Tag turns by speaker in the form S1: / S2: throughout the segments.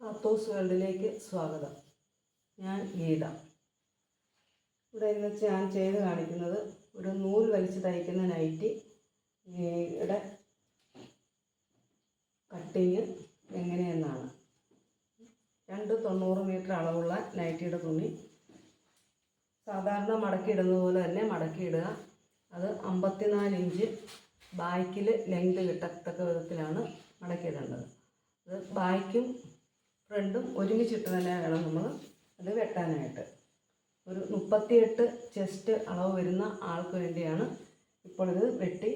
S1: കാത്തോസ് വേൾഡിലേക്ക് സ്വാഗതം. ഞാൻ ഗീത. ഇവിടെ ഇന്ന് ഞാൻ ചെയ്ത് കാണിക്കുന്നത് ഒരു നൂൽ വലിച്ച് തയ്ക്കുന്ന നൈറ്റി. യുടെ കട്ടിങ് എങ്ങനെയെന്നാണ്. രണ്ട് തൊണ്ണൂറ് മീറ്റർ അളവുള്ള നൈറ്റിയുടെ തുണി. സാധാരണ മടക്കിയിടുന്നത് പോലെ തന്നെ മടക്കിയിടുക അത് അമ്പത്തിനാല് ഇഞ്ച് ബാക്കിൽ ലെങ്ത് കിട്ടത്തക്ക വിധത്തിലാണ് മടക്കിയിടേണ്ടത് അത് ബാക്കും ഫ്രണ്ടും ഒരുമിച്ചിട്ട് തന്നെ വേണം നമ്മൾ അത് വെട്ടാനായിട്ട്. ഒരു മുപ്പത്തിയെട്ട് ചെസ്റ്റ് അളവ് വരുന്ന ആൾക്ക് വേണ്ടിയാണ് ഇപ്പോൾ ഇത് വെട്ടി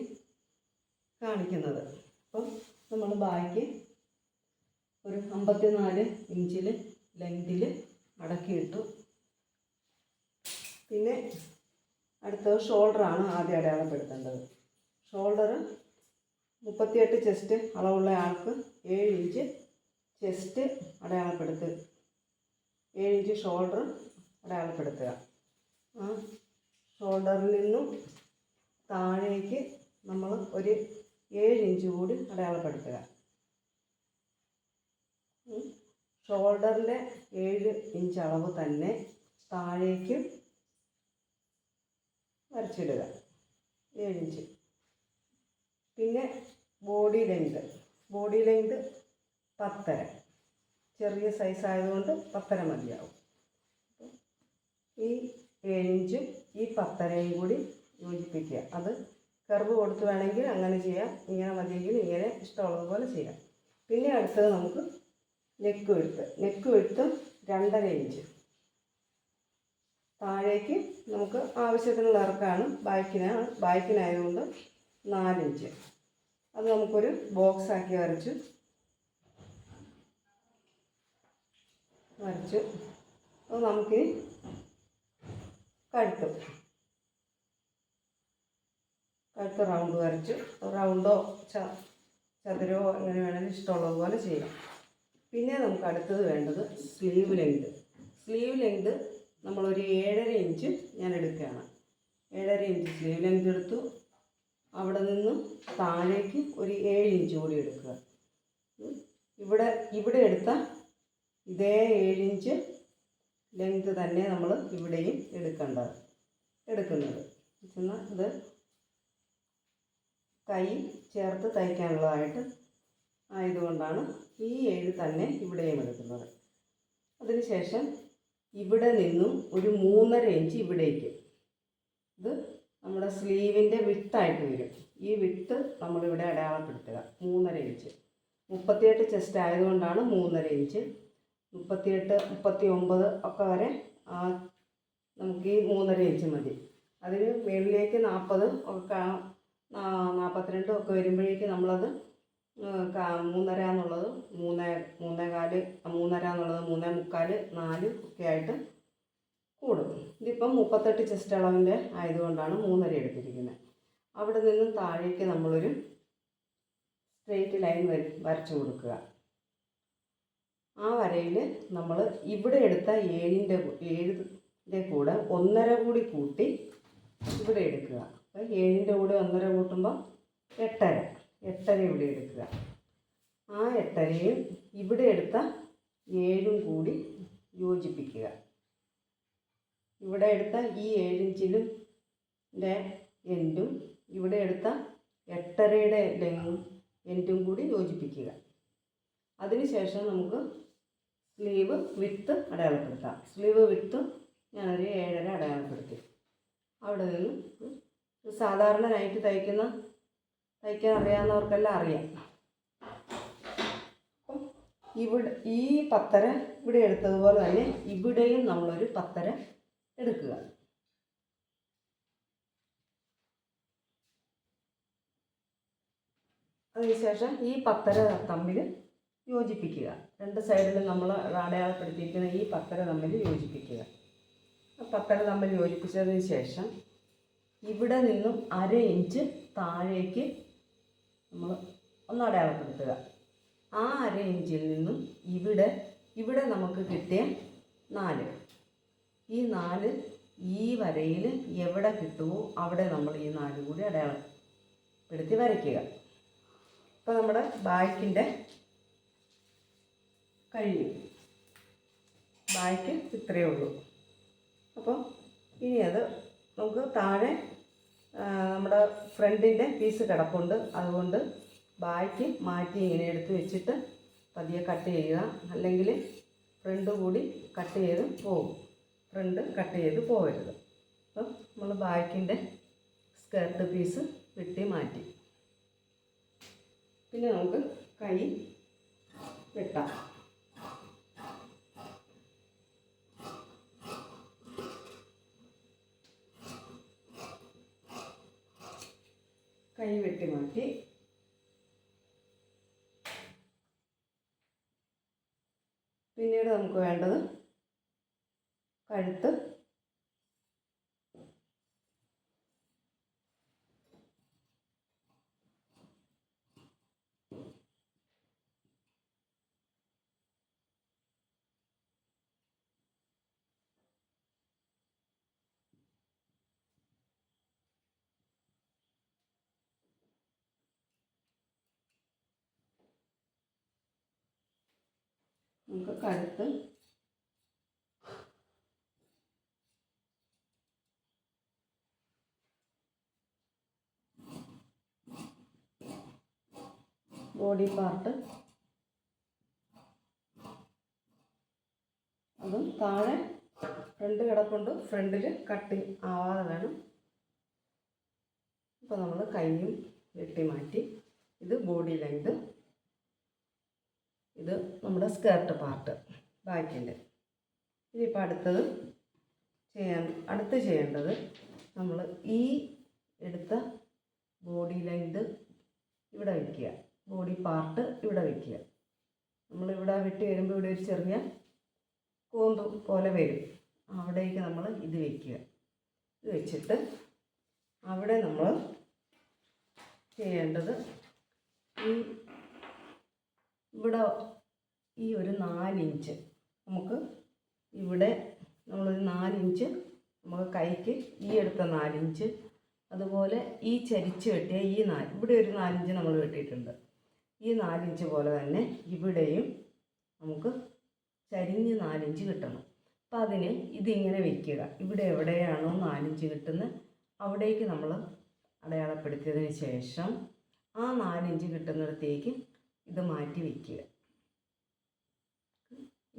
S1: കാണിക്കുന്നത്. അപ്പം നമ്മൾ ബാക്കി ഒരു അമ്പത്തിനാല് ഇഞ്ചിൽ ലെങ്തിൽ മടക്കിയിട്ടു പിന്നെ അടുത്തത് ഷോൾഡറാണ് ആദ്യം അടയാളപ്പെടുത്തേണ്ടത്. ഷോൾഡർ മുപ്പത്തിയെട്ട് ചെസ്റ്റ് അളവുള്ള ആൾക്ക് ഏഴ് ഇഞ്ച് ചെസ്റ്റ് അടയാളപ്പെടുത്തുക ഏഴ് ഇഞ്ച് ഷോൾഡർ അടയാളപ്പെടുത്തുക. ഷോൾഡറിൽ നിന്നും താഴേക്ക് നമ്മൾ ഒരു ഏഴ് ഇഞ്ച് കൂടി അടയാളപ്പെടുത്തുക. ഷോൾഡറിന്റെ ഏഴ് ഇഞ്ച് അളവ് തന്നെ താഴേക്ക് വരച്ചിടുക. ഏഴ് ഇഞ്ച് പിന്നെ ബോഡി ലെങ്ത് ബോഡി ലെങ്ത് പത്തര. ചെറിയ സൈസ് ആയതുകൊണ്ട് പത്തര മതിയാവും. ഈ ഏഴിഞ്ചും ഈ പത്തരയും കൂടി യോജിപ്പിക്കുക. അത് കർവ് കൊടുത്ത് വേണമെങ്കിൽ അങ്ങനെ ചെയ്യാം. ഇങ്ങനെ മതിയെങ്കിൽ ഇങ്ങനെ ഇഷ്ടമുള്ളതുപോലെ ചെയ്യാം. പിന്നെ അടുത്തത് നമുക്ക് നെക്ക് വെഴുത്ത് നെക്ക് വെഴുത്തും രണ്ടര ഇഞ്ച് താഴേക്ക് നമുക്ക് ആവശ്യത്തിനുള്ള ഇറക്കാണ്. ബാക്കിനാണ് ബാക്കിനായതുകൊണ്ട് നാലിഞ്ച് അത് നമുക്കൊരു ബോക്സാക്കി വരച്ചു വരച്ചു. അത് നമുക്ക് കഴുത്ത്. കഴുത്ത് റൗണ്ട് വരച്ചു. റൗണ്ടോ ച അങ്ങനെ എങ്ങനെ വേണമെങ്കിലും ഇഷ്ടമുള്ളതുപോലെ ചെയ്യാം. പിന്നെ നമുക്ക് അടുത്തത് വേണ്ടത് സ്ലീവ് ലെങ്ത് സ്ലീവ് ലെങ്ത് നമ്മളൊരു ഏഴര ഇഞ്ച് ഞാൻ എടുക്കുകയാണ്. ഏഴര ഇഞ്ച് സ്ലീവ് ലെങ്ത് എടുത്തു. അവിടെ നിന്നും താഴേക്ക് ഒരു ഏഴ് ഇഞ്ച് കൂടി എടുക്കുക. ഇവിടെ ഇവിടെ എടുത്ത ഇതേ ഏഴിഞ്ച് ലെങ്ത് തന്നെ നമ്മൾ ഇവിടെയും എടുക്കേണ്ടത്. എടുക്കുന്നത്. എന്നാൽ ഇത് കൈ ചേർത്ത് തയ്ക്കാനുള്ളതായിട്ട് ആയതുകൊണ്ടാണ് ഈ ഏഴ് തന്നെ ഇവിടെയും എടുക്കുന്നത്. അതിനുശേഷം ഇവിടെ നിന്നും ഒരു മൂന്നര ഇഞ്ച് ഇവിടേക്ക് ഇത് നമ്മുടെ സ്ലീവിന്റെ വിട്ടായിട്ട് വരും. ഈ വിട്ട് നമ്മളിവിടെ അടയാളപ്പെടുത്തുക. മൂന്നര ഇഞ്ച്. മുപ്പത്തിയെട്ട് ചെസ്റ്റ് ആയതുകൊണ്ടാണ് മൂന്നര ഇഞ്ച് മുപ്പത്തിയെട്ട് മുപ്പത്തി ഒമ്പത് ഒക്കെ വരെ നമുക്ക് ഈ മൂന്നര ഇഞ്ച് മതി. അതിന് മുകളിലേക്ക് നാൽപ്പത് ഒക്കെ നാൽപ്പത്തിരണ്ട് ഒക്കെ വരുമ്പോഴേക്ക് നമ്മളത് മൂന്നര എന്നുള്ളത് മൂന്നേ മൂന്നേ കാൽ മൂന്നര എന്നുള്ളത് മൂന്നേ മുക്കാൽ നാല് ഒക്കെ ആയിട്ട് കൂടും. ഇതിപ്പം മുപ്പത്തെട്ട് ചെസ്റ്റ് അളവിന്റെ ആയതുകൊണ്ടാണ് മൂന്നര എടുത്തിരിക്കുന്നത്. അവിടെ നിന്നും താഴേക്ക് നമ്മളൊരു സ്ട്രെയിറ്റ് ലൈൻ വര വരച്ചു കൊടുക്കുക. ആ വരയിൽ നമ്മൾ ഇവിടെ എടുത്ത ഏഴിന്റെ ഏഴിന്റെ കൂടെ ഒന്നര കൂടി കൂട്ടി ഇവിടെ എടുക്കുക. അപ്പോൾ ഏഴിന്റെ കൂടെ ഒന്നര കൂട്ടുമ്പോൾ എട്ടര. എട്ടര ഇവിടെ എടുക്കുക. ആ എട്ടരയും ഇവിടെ എടുത്ത ഏഴും കൂടി യോജിപ്പിക്കുക. ഇവിടെ എടുത്ത ഈ ഏഴിഞ്ചിലും എൻഡും ഇവിടെ എടുത്ത എട്ടരയുടെ എൻഡും കൂടി യോജിപ്പിക്കുക. അതിനുശേഷം നമുക്ക് സ്ലീവ് വിത്ത് അടയാളപ്പെടുത്താം. സ്ലീവ് വിത്ത് ഞാനൊരു ഏഴര അടയാളപ്പെടുത്തി. അവിടെ നിന്ന് സാധാരണ നൈറ്റ് തയ്ക്കുന്ന തയ്ക്കാൻ അറിയാവുന്നവർക്കെല്ലാം അറിയാം. ഇവിടെ ഈ പത്തര ഇവിടെ എടുത്തതുപോലെ തന്നെ ഇവിടെയും നമ്മളൊരു പത്തര എടുക്കുക. അതിനുശേഷം ഈ പത്തര തമ്മിൽ യോജിപ്പിക്കുക. രണ്ട് സൈഡിലും നമ്മൾ അടയാളപ്പെടുത്തിയിരിക്കുന്ന ഈ പത്തര തമ്മിൽ യോജിപ്പിക്കുക. പത്തര തമ്മിൽ യോജിപ്പിച്ചതിന് ശേഷം ഇവിടെ നിന്നും അര ഇഞ്ച് താഴേക്ക് നമ്മൾ ഒന്ന് അടയാളപ്പെടുത്തുക. ആ അര ഇഞ്ചിൽ നിന്നും ഇവിടെ ഇവിടെ നമുക്ക് കിട്ടിയ നാല്. ഈ നാല് ഈ വരയിൽ എവിടെ കിട്ടുമോ അവിടെ നമ്മൾ ഈ നാല് കൂടി അടയാളപ്പെടുത്തി വരയ്ക്കുക. ഇപ്പോൾ നമ്മുടെ ബാക്കിന്റെ കഴിഞ്ഞു ബായ്ക്ക് ഇത്രയേ ഉള്ളൂ. അപ്പോൾ ഇനി അത് നമുക്ക് താഴെ നമ്മുടെ ഫ്രണ്ടിന്റെ പീസ് കിടപ്പുണ്ട്. അതുകൊണ്ട് ബായ്ക്ക് മാറ്റി ഇങ്ങനെ എടുത്ത് വെച്ചിട്ട് പതിയെ കട്ട് ചെയ്യുക. അല്ലെങ്കിൽ ഫ്രണ്ട് കൂടി കട്ട് ചെയ്ത് പോകും ഫ്രണ്ട് കട്ട് ചെയ്ത് പോകരുത് അപ്പം നമ്മൾ ബാക്കിന്റെ സ്കേർട്ട് പീസ് വെട്ടി മാറ്റി. പിന്നെ നമുക്ക് കൈ വെട്ടാം കൈ വെട്ടി മാറ്റി പിന്നീട് നമുക്ക് വേണ്ടത് കഴുത്ത് നമുക്ക് കഴുത്ത്. ബോഡി പാർട്ട് അതും താഴെ ഫ്രണ്ട് കിടപ്പുണ്ട്. ഫ്രണ്ടിൽ കട്ടിങ് ആവാതെ വേണം. അപ്പോൾ നമ്മൾ കൈയും വെട്ടി മാറ്റി. ഇത് ബോഡി ലെങ്ത് ഇത് നമ്മുടെ സ്കേർട്ട് പാർട്ട് ബാക്കിന്റെ ഇനിയിപ്പോൾ അടുത്തത് ചെയ്യാൻ അടുത്ത് ചെയ്യേണ്ടത് നമ്മൾ ഈ എടുത്ത ബോഡി ലെങ്ത് ഇവിടെ വയ്ക്കുക ബോഡി പാർട്ട് ഇവിടെ വയ്ക്കുക നമ്മളിവിടെ വെട്ടി വരുമ്പോൾ ഇവിടെ ഒരു ചെറിയ കോന്ത് പോലെ വരും. അവിടേക്ക് നമ്മൾ ഇത് വയ്ക്കുക ഇത് വെച്ചിട്ട് അവിടെ നമ്മൾ ചെയ്യേണ്ടത് ഈ ഇവിടെ ഈ ഒരു നാലിഞ്ച് നമുക്ക് ഇവിടെ നമ്മളൊരു ഇഞ്ച് നമുക്ക് കൈക്ക് ഈ എടുത്ത നാലിഞ്ച് അതുപോലെ ഈ ചരിച്ച് വെട്ടിയ ഈ നാല് ഇവിടെ ഒരു നാലിഞ്ച് നമ്മൾ വെട്ടിയിട്ടുണ്ട് ഈ നാലിഞ്ച് പോലെ തന്നെ ഇവിടെയും നമുക്ക് ചരിഞ്ഞ് നാലിഞ്ച് കിട്ടണം. അപ്പം അതിന് ഇതിങ്ങനെ വെക്കുക. ഇവിടെ എവിടെയാണോ നാലിഞ്ച് കിട്ടുന്നത് അവിടേക്ക് നമ്മൾ അടയാളപ്പെടുത്തിയതിന് ശേഷം ആ നാലിഞ്ച് കിട്ടുന്നിടത്തേക്ക് ഇത് മാറ്റി വയ്ക്കുക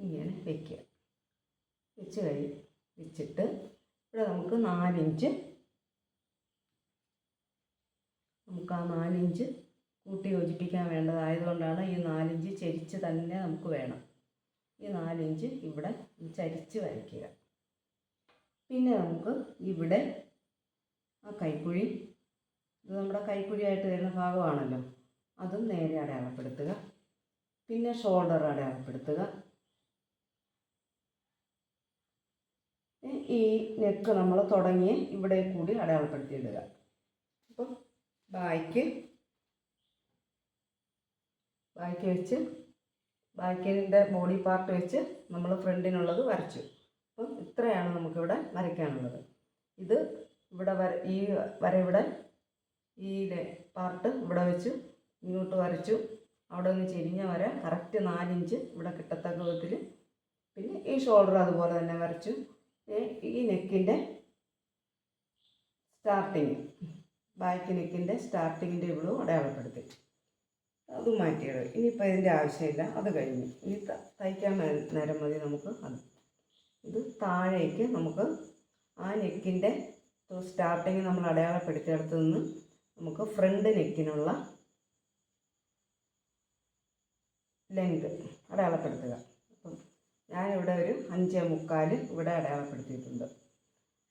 S1: ഇങ്ങനെ വയ്ക്കുക വെച്ച് കഴി വെച്ചിട്ട് ഇവിടെ നമുക്ക് നാലിഞ്ച് നമുക്ക് ആ നാലിഞ്ച് കൂട്ടി യോജിപ്പിക്കാൻ വേണ്ടതായതുകൊണ്ടാണ് ഈ നാലിഞ്ച് ചരിച്ച് തന്നെ നമുക്ക് വേണം. ഈ നാലിഞ്ച് ഇവിടെ ചരിച്ച് വരയ്ക്കുക. പിന്നെ നമുക്ക് ഇവിടെ ആ കൈക്കുഴി ഇത് നമ്മുടെ കൈക്കുഴിയായിട്ട് വരുന്ന ഭാഗമാണല്ലോ. അതും നേരെ അടയാളപ്പെടുത്തുക. പിന്നെ ഷോൾഡർ അടയാളപ്പെടുത്തുക. ഈ നെക്ക് നമ്മൾ തുടങ്ങി ഇവിടെ കൂടി അടയാളപ്പെടുത്തിയിടുക. അപ്പം ബായ്ക്ക് ബായ്ക്ക് വെച്ച്. ബാക്കിന്റെ ബോഡി പാർട്ട് വെച്ച് നമ്മൾ ഫ്രണ്ടിനുള്ളത് വരച്ചു. അപ്പം ഇത്രയാണ് നമുക്കിവിടെ വരയ്ക്കാനുള്ളത്. ഇത് ഇവിടെ വര ഈ വര ഇവിടെ ഈ പാർട്ട് ഇവിടെ വെച്ച്. ഇങ്ങോട്ട് വരച്ചു. അവിടെ ഒന്ന് ചെരിഞ്ഞ വര കറക്റ്റ് നാലിഞ്ച് ഇവിടെ കിട്ടത്തക്ക വിധത്തിൽ. പിന്നെ ഈ ഷോൾഡർ അതുപോലെ തന്നെ വരച്ചു. ഈ നെക്കിന്റെ സ്റ്റാർട്ടിങ് ബാക്ക് നെക്കിന്റെ സ്റ്റാർട്ടിങ്ങിന്റെ ഇവിടും അടയാളപ്പെടുത്തി. അത് മാറ്റിയത് ഇനിയിപ്പോൾ ഇതിന്റെ ആവശ്യമില്ല. അത് കഴിഞ്ഞു. ഇനി തയ്ക്കാൻ നേരം മതി നമുക്ക് അത്. ഇത് താഴേക്ക് നമുക്ക് ആ നെക്കിന്റെ സ്റ്റാർട്ടിങ് നമ്മൾ അടയാളപ്പെടുത്തിയെടുത്ത് നിന്ന് നമുക്ക് ഫ്രണ്ട് നെക്കിനുള്ള ലെങ്ത് അടയാളപ്പെടുത്തുക. അപ്പം ഞാനിവിടെ ഒരു അഞ്ചേ മുക്കാൽ ഇവിടെ അടയാളപ്പെടുത്തിയിട്ടുണ്ട്.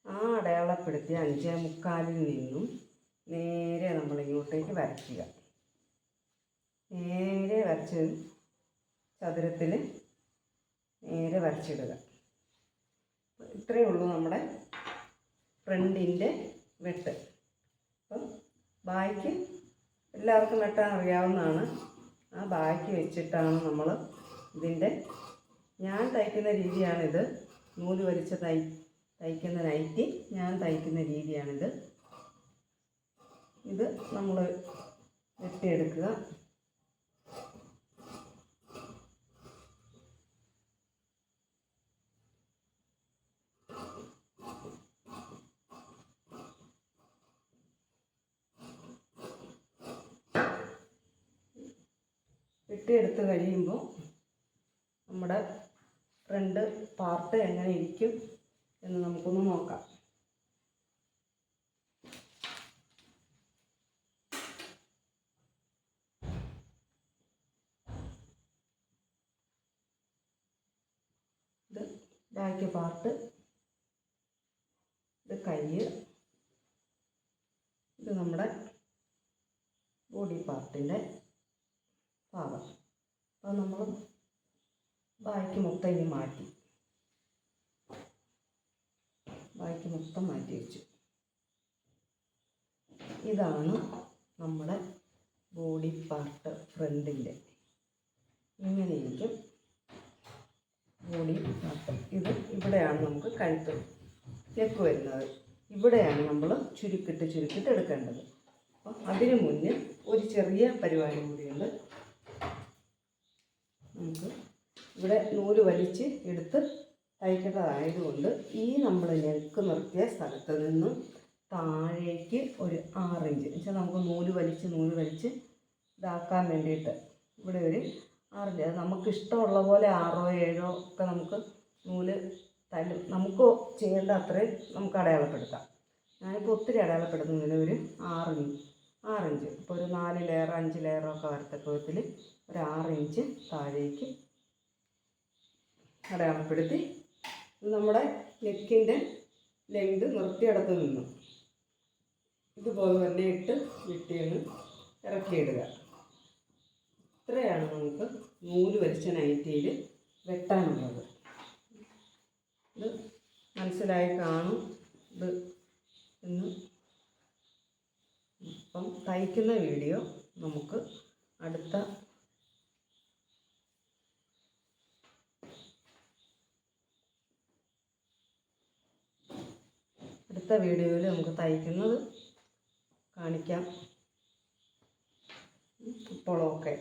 S1: ആ അടയാളപ്പെടുത്തിയ അഞ്ചേ മുക്കാലിൽ നിന്നും നേരെ നമ്മൾ ഇങ്ങോട്ടേക്ക് വരയ്ക്കുക. നേരെ വരച്ച് ചതുരത്തിൽ നേരെ വരച്ചിടുക. ഇത്രയേ ഉള്ളൂ നമ്മുടെ ഫ്രണ്ടിന്റെ വെട്ട്. അപ്പം ബായ്ക്ക് എല്ലാവർക്കും വെട്ടാൻ അറിയാവുന്നതാണ്. ആ ബാക്കി വെച്ചിട്ടാണ് നമ്മൾ ഇതിന്റെ ഞാൻ തയ്ക്കുന്ന രീതിയാണിത്. നൂൽ വലിച്ച് തൈ തയ്ക്കുന്ന നൈറ്റി ഞാൻ തയ്ക്കുന്ന രീതിയാണിത്. ഇത് നമ്മൾ വെട്ടിയെടുക്കുക. വെട്ടിയെടുത്ത് കഴിയുമ്പോൾ നമ്മുടെ ഫ്രണ്ട് പാർട്ട് എങ്ങനെ ഇരിക്കും എന്ന് നമുക്കൊന്ന് നോക്കാം. ഇത് ബാക്ക് പാർട്ട്. ഇത് കൈ ഇത് നമ്മുടെ ബോഡി പാർട്ടിന്റെ ഭാഗം അപ്പോൾ നമ്മൾ ബാക്കി മൊത്തം ഇനി മാറ്റി. ബാക്കി മൊത്തം മാറ്റി വെച്ചു. ഇതാണ് നമ്മുടെ ബോഡി പാർട്ട് ഫ്രണ്ടിന്റെ ഇങ്ങനെയിരിക്കും ബോഡി പാർട്ട്. ഇത് ഇവിടെയാണ് നമുക്ക് കഴുത്ത് നെക്ക് വരുന്നത്. ഇവിടെയാണ് നമ്മൾ ചുരുക്കിട്ട് ചുരുക്കിട്ട് എടുക്കേണ്ടത്. അപ്പം അതിനു മുന്നേ ഒരു ചെറിയ പരിപാടി കൂടിയുണ്ട് നമുക്ക് ഇവിടെ നൂൽ വലിച്ച് എടുത്ത് തയ്ക്കേണ്ടതായതുകൊണ്ട് ഈ നമ്മൾ നെക്ക് നിർത്തിയ സ്ഥലത്ത് നിന്നും താഴേക്ക് ഒരു ആറിഞ്ച്. വെച്ചാൽ നമുക്ക് നൂൽ വലിച്ച് നൂൽ വലിച്ച് ഇതാക്കാൻ വേണ്ടിയിട്ട് ഇവിടെ ഒരു ആറിഞ്ച്. അത് നമുക്ക് ഇഷ്ടമുള്ള പോലെ ആറോ ഏഴോ ഒക്കെ നമുക്ക് നൂൽ തല്ലും നമുക്ക് ചെയ്യേണ്ട അത്രയും നമുക്ക് അടയാളപ്പെടുത്താം. ഞാനിപ്പോൾ ഒത്തിരി അടയാളപ്പെടുത്തുന്നതിന് ഒരു ആറിഞ്ച് ആറിഞ്ച്. ഇപ്പോൾ ഒരു നാല് ലെയർ അഞ്ച് ലെയറോ ഒക്കെ വരത്തക്ക വിധത്തിൽ ഒരു ആറിഞ്ച് താഴേക്ക് അടയാളപ്പെടുത്തി നമ്മുടെ നെക്കിന്റെ ലെങ്ത് നിർത്തിയിടത്ത് നിന്നു. ഇതുപോലെ തന്നെ ഇട്ട് വെട്ടിയൊന്ന് ഇറക്കിയിടുക. ഇത്രയാണ് നമുക്ക് നൂൽ വലിച്ച നൈറ്റിയിൽ വെട്ടാനുള്ളത്. ഇത് മനസ്സിലായി കാണും. ഇത് എന്ന് ഇപ്പം തയ്ക്കുന്ന വീഡിയോ നമുക്ക് അടുത്ത അടുത്ത വീഡിയോയിൽ നമുക്ക് തയ്ക്കുന്നത് കാണിക്കാം. ഇപ്പോൾ ഓക്കെ